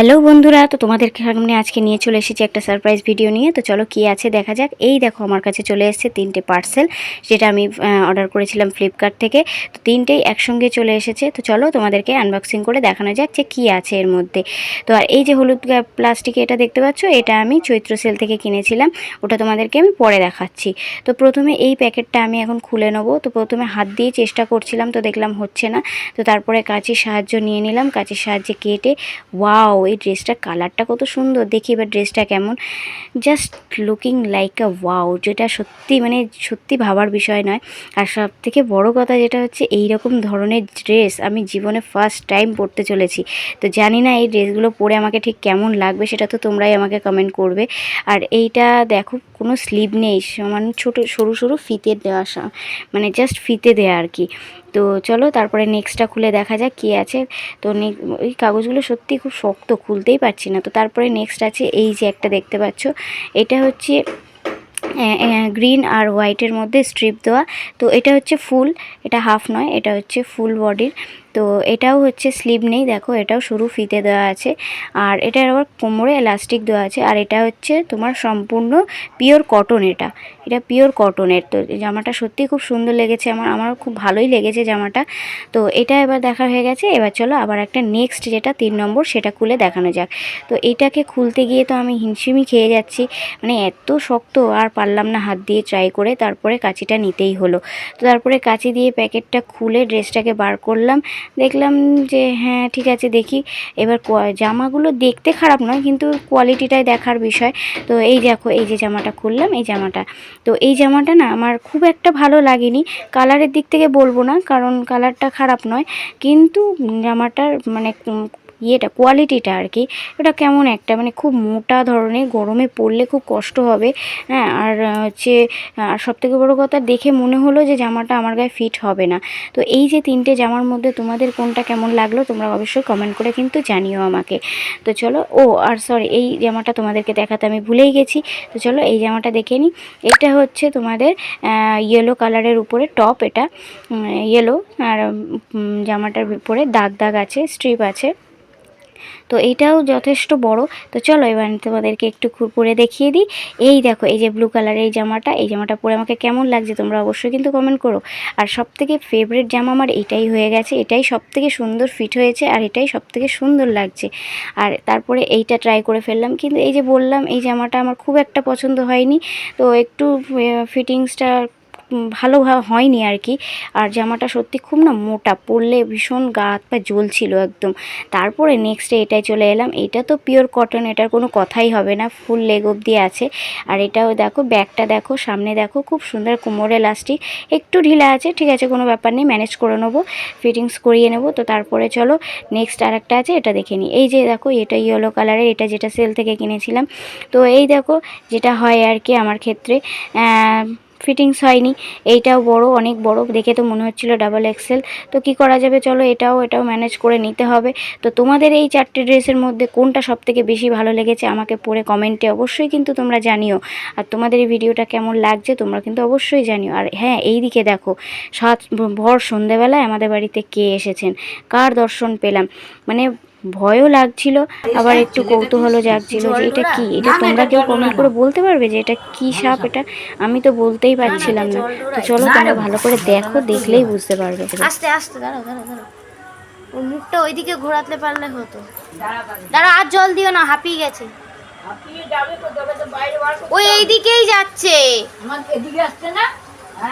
Hello বন্ধুরা, তো তোমাদের সামনে আজকে নিয়ে চলে এসেছি একটা সারপ্রাইজ ভিডিও নিয়ে। তো চলো কি আছে দেখা যাক। এই দেখো আমার কাছে চলে এসেছে তিনটে পার্সেল যেটা আমি অর্ডার করেছিলাম ফ্লিপকার্ট থেকে। তো তিনটেই একসঙ্গে চলে এসেছে। তো চলো তোমাদেরকে আনবক্সিং করে দেখানো যাক যে কী আছে এর মধ্যে। তো আর এই যে হলুদ প্লাস্টিকে এটা দেখতে পাচ্ছ? এটা আমি চৈত্র সেল থেকে কিনেছিলাম। ওটা তোমাদেরকে আমি পরে দেখাচ্ছি। তো প্রথমে এই প্যাকেটটা আমি এখন খুলে নেব। তো প্রথমে হাত দিয়ে চেষ্টা করছিলাম, তো দেখলাম হচ্ছে না। তো তারপরে কাঁচির সাহায্য নিয়ে নিলাম। কাঁচির সাহায্যে কেটে, ওয়াও! এই ড্রেসটা কালারটা কত সুন্দর। দেখি এবার ড্রেসটা কেমন। Just looking like a wow যেটা সত্যি মানে সত্যি ভাবার বিষয় নয়। আর সব থেকে বড় কথা যেটা হচ্ছে এই রকম ধরনের ড্রেস আমি জীবনে ফার্স্ট টাইম পরতে চলেছি। তো জানি না এই ড্রেসগুলো পরে আমাকে ঠিক কেমন লাগবে, সেটা তো তোমরাই আমাকে কমেন্ট করবে। আর এইটা দেখো কোনো স্লিভ নেই, সমান ছোটো, সরু সরু ফিতে দেওয়া মানে জাস্ট ফিতে দেওয়া আর কি। তো চলো তারপরে নেক্সটটা খুলে দেখা যাক কী আছে। তো ওই কাগজগুলো সত্যি খুব শক্ত, খুলতেই পারছি না। তো তারপরে নেক্সট আছে এই যে একটা দেখতে পাচ্ছ, এটা হচ্ছে গ্রিন আর হোয়াইটের মধ্যে স্ট্রিপ দেওয়া। তো এটা হচ্ছে ফুল, এটা হাফ নয়, এটা হচ্ছে ফুল বডির তো এটাও হচ্ছে স্লিভ নেই, দেখো এটাও শুরু ফিতে দেওয়া আছে আর এটার আবার কোমরে এলাস্টিক দেওয়া আছে আর এটা হচ্ছে তোমার সম্পূর্ণ পিওর কটন এটা এটা পিওর কটনের। তো জামাটা সত্যিই খুব সুন্দর লেগেছে, আমার আমার খুব ভালোই লেগেছে জামাটা। তো এটা এবার দেখা হয়ে গেছে, এবার চলো আবার একটা নেক্সট যেটা তিন নম্বর সেটা খুলে দেখানো যাক। তো এটাকে খুলতে গিয়ে তো আমি হিমশিমি খেয়ে যাচ্ছি মানে এত শক্ত আর পারলাম না হাত দিয়ে ট্রাই করে, তারপরে কাঁচিটা নিতেই হলো। তো তারপরে কাঁচি দিয়ে প্যাকেটটা খুলে ড্রেসটাকে বার করলাম দেখলাম যে হ্যাঁ ঠিক আছে, দেখি। এবার জামাগুলো দেখতে খারাপ নয়, কিন্তু কোয়ালিটিটাই দেখার বিষয়। তো এই দেখো, এই যে জামাটা খুললাম, এই জামাটা। তো এই জামাটা না আমার খুব একটা ভালো লাগেনি। কালারের দিক থেকে বলব না, কারণ কালারটা খারাপ নয়। কিন্তু জামাটার মানে ইয়েটা কোয়ালিটিটা আর কি এটা কেমন একটা মানে খুব মোটা ধরনের, গরমে পরলে খুব কষ্ট হবে হ্যাঁ আর হচ্ছে, আর সবথেকে বড় কথা, দেখে মনে হলো যে জামাটা আমার গায়ে ফিট হবে না। তো এই যে তিনটে জামার মধ্যে তোমাদের কোনটা কেমন লাগল, তোমরা অবশ্যই কমেন্ট করে কিন্তু জানিও আমাকে। তো চলো, ও, আর সরি এই জামাটা তোমাদেরকে দেখাতে আমি ভুলেই গেছি। তো চলো, এই জামাটা দেখে নিই এটা হচ্ছে তোমাদের ইয়েলো কালারের উপরে টপ এটা ইয়েলো আর জামাটার উপরে দাগ দাগ আছে স্ট্রিপ আছে। তো এইটাও যথেষ্ট বড়। তো চলো এবার আমি তোমাদেরকে একটু পরে দেখিয়ে দিই। এই দেখো, এই যে ব্লু কালারের এই জামাটা এই জামাটা পরে আমাকে কেমন লাগছে তোমরা অবশ্যই কিন্তু কমেন্ট করো। আর সব থেকে ফেভারিট জামা আমার এটাই হয়ে গেছে, এটাই সব থেকে সুন্দর ফিট হয়েছে আর এটাই সব থেকে সুন্দর লাগছে। আর তারপরে এইটা ট্রাই করে ফেললাম, কিন্তু এই যে বললাম, এই জামাটা আমার খুব একটা পছন্দ হয়নি। তো একটু ফিটিংসটা ভালো হয়নি আর কি। আর জামাটা সত্যি খুব না মোটা, পরলে ভীষণ গা হাত পা জ্বলছিল একদম। তারপরে নেক্সটে এটাই চলে এলাম। এটা তো পিওর কটন এটার কোনো কথাই হবে না ফুল লেগ অবধি আছে। আর এটাও দেখো, ব্যাগটা দেখো, সামনে দেখো, খুব সুন্দর কোমরে এলাস্টিক একটু ঢিলা আছে, ঠিক আছে, কোনো ব্যাপার নেই ম্যানেজ করে নেব ফিটিংস করিয়ে নেব। তো তারপরে চলো নেক্সট আর একটা আছে, এটা দেখে নিই। এই যে দেখো, এটা ইয়েলো কালারের এটা যেটা সেল থেকে কিনেছিলাম। তো এই দেখো, যেটা হয় আর কি আমার ক্ষেত্রে ফিটিংস হয়নি। এইটাও বড়, অনেক বড়। দেখে তো মনে হচ্ছিল ডাবল এক্সেল তো কি করা যাবে? চলো এটাও এটাও ম্যানেজ করে নিতে হবে। তো তোমাদের এই চারটে ড্রেসের মধ্যে কোনটা সব থেকে বেশি ভালো লেগেছে আমাকে পরে কমেন্টে অবশ্যই কিন্তু তোমরা জানিও। আর তোমাদের এই ভিডিওটা কেমন লাগছে তোমরা কিন্তু অবশ্যই জানিও। আর হ্যাঁ এই দিকে দেখো, সাত, ভর সন্ধেবেলায় আমাদের বাড়িতে কে এসেছেন? কার দর্শন পেলাম? মানে ভয়ও লাগছিল, আবার একটু কৌতূহলও জাগছিল যে এটা কি? এটা তোমরা কেউ কমেন্ট করে বলতে পারবে যে এটা কি সাপ? এটা আমি তো বলতেই পারছিলাম না। তো চলো তোমরা ভালো করে দেখো, দেখলেই বুঝতে পারবে। আস্তে আস্তে, দাঁড়াও দাঁড়াও দাঁড়াও। ওর মুখটা ওইদিকে ঘোরাতে পারলে হতো। দাঁড়া আর জল দিও না, হাঁপিয়ে গেছে। ওই এইদিকেই যাচ্ছে।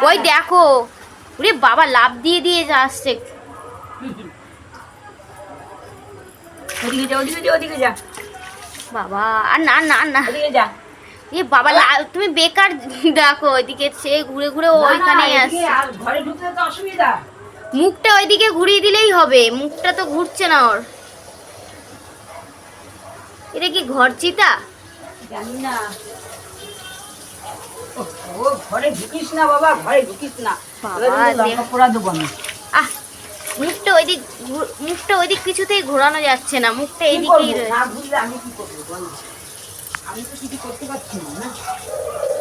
ওই দেখো। ওরে বাবা লাভ দিয়ে দিয়ে আসছে ওদিকে যা ওদিকে যা ওদিকে যা। বাবা আর না না না। ওদিকে যা। এ বাবা তুমি বেকার দেখো ওইদিকে সে ঘুরে ঘুরে ওইখানেই আসছে। ঘরে ঢুকতে তো অসুবিধা। মুখটা ওইদিকে ঘুরিয়ে দিলেই হবে মুখটা তো ঘুরছে না ওর। এটা কি ঘর চিতা? জানি না। ও ঘরে ঢুকিস না বাবা ঘরে ঢুকিস না। বাবা। পোড়া দেবো আহ মুখটা ওইদিক মুখটা ওইদিক কিছুতেই ঘোরানো যাচ্ছে না মুখটা এইদিকেই রয়েছে না আমি কি করব আমি তো কিছু করতে পারছি না না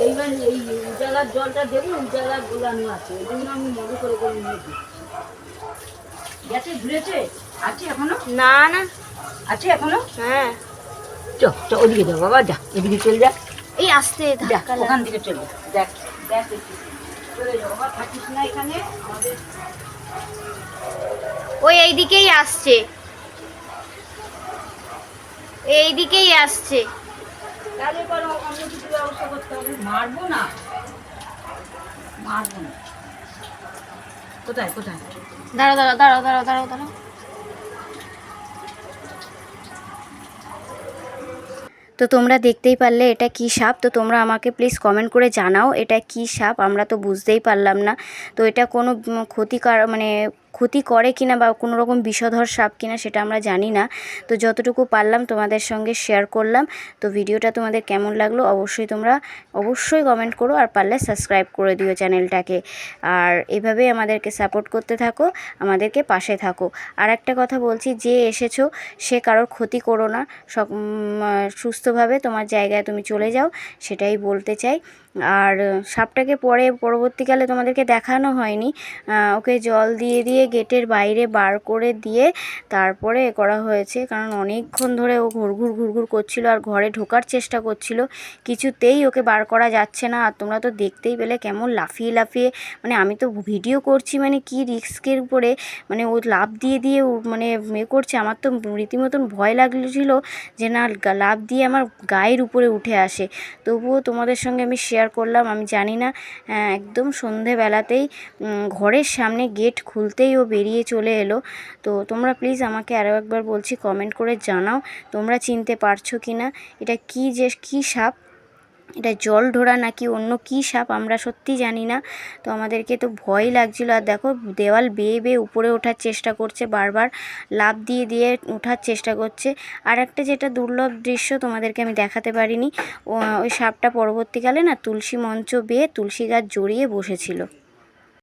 এইবার এই উজালার জলটা দেবো উজালার গোলানো আছে ওই জন্য আমি মনে করে করে নিয়েছি গেছে ঘুরেছে আছে এখনও না না আছে এখনও হ্যাঁ চ চ ওদিকে বাবা যা এদিকে চলে যা এই আসতে যা ওখান থেকে চলে যা দেখ দেখ চলে যাও বাবা থাকিস না এখানে আমাদের ওই এইদিকেই আসছে। এইদিকেই আসছে। তাহলে এবার অন্য কিছু ব্যবস্থা করতে হবে। মারবো না? মারবো না। কোথায় কোথায়? দাঁড়াও দাঁড়াও দাঁড়াও দাঁড়াও দাঁড়াও দাঁড়াও। তো তোমরা দেখতেই পারলে এটা কি সাপ। তো তোমরা আমাকে প্লিজ কমেন্ট করে জানাও এটা কি সাপ। আমরা তো বুঝতেই পারলাম না। তো এটা কোনো ক্ষতিকার মানে ক্ষতি করে কিনা বা কোনো রকম বিষধর সাপ কিনা সেটা আমরা জানি না। তো যতটুকু পারলাম তোমাদের সঙ্গে শেয়ার করলাম। তো ভিডিওটা তোমাদের কেমন লাগল অবশ্যই তোমরা অবশ্যই কমেন্ট করো আর পারলে সাবস্ক্রাইব করে দিও চ্যানেলটাকে আর এভাবেই আমাদেরকে সাপোর্ট করতে থাকো, আমাদেরকে পাশে থাকো। আর একটা কথা বলছি, যে এসেছ, সে কারোর ক্ষতি করো না। সুস্থভাবে তোমার জায়গায় তুমি চলে যাও, সেটাই বলতে চাই। আর সাপটাকে পরে পরবর্তীকালে তোমাদেরকে দেখানো হয়নি। ওকে জল দিয়ে দিয়ে গেটের বাইরে বার করে দিয়ে তারপরে করা হয়েছে। কারণ অনেকক্ষণ ধরে ও ঘুরঘুর ঘুরঘুর করছিল আর ঘরে ঢোকার চেষ্টা করছিল। কিছুতেই ওকে বার করা যাচ্ছে না। আর তোমরা তো দেখতেই পেলে কেমন লাফিয়ে লাফিয়ে মানে আমি তো ভিডিও করছি মানে কি রিস্কের উপরে মানে ও লাভ দিয়ে দিয়ে মানে এ করছে। আমার তো রীতিমতন ভয় লাগছিল যে না, লাফ দিয়ে আমার গায়ের উপরে উঠে আসে। তবুও তোমাদের সঙ্গে আমি শেয়ার করলাম, আমি জানি না একদম সন্ধেবেলাতেই ঘরের সামনে গেট খুলতেই ও বেরিয়ে চলে এলো। তো তোমরা প্লিজ আমাকে আরও একবার বলছি কমেন্ট করে জানাও, তোমরা চিনতে পারছ কি না এটা কি যে, কী সাপ? এটা জল ঢোড়া নাকি অন্য কী সাপ আমরা সত্যি জানি না। তো আমাদেরকে তো ভয় লাগছিল। আর দেখো, দেওয়াল বেয়ে বেয়ে উপরে ওঠার চেষ্টা করছে, বারবার লাভ দিয়ে দিয়ে ওঠার চেষ্টা করছে। আর একটা যেটা দুর্লভ দৃশ্য তোমাদেরকে আমি দেখাতে পারিনি ওই সাপটা পরবর্তীকালে না তুলসী মঞ্চ বেয়ে তুলসী গাছ জড়িয়ে বসেছিল।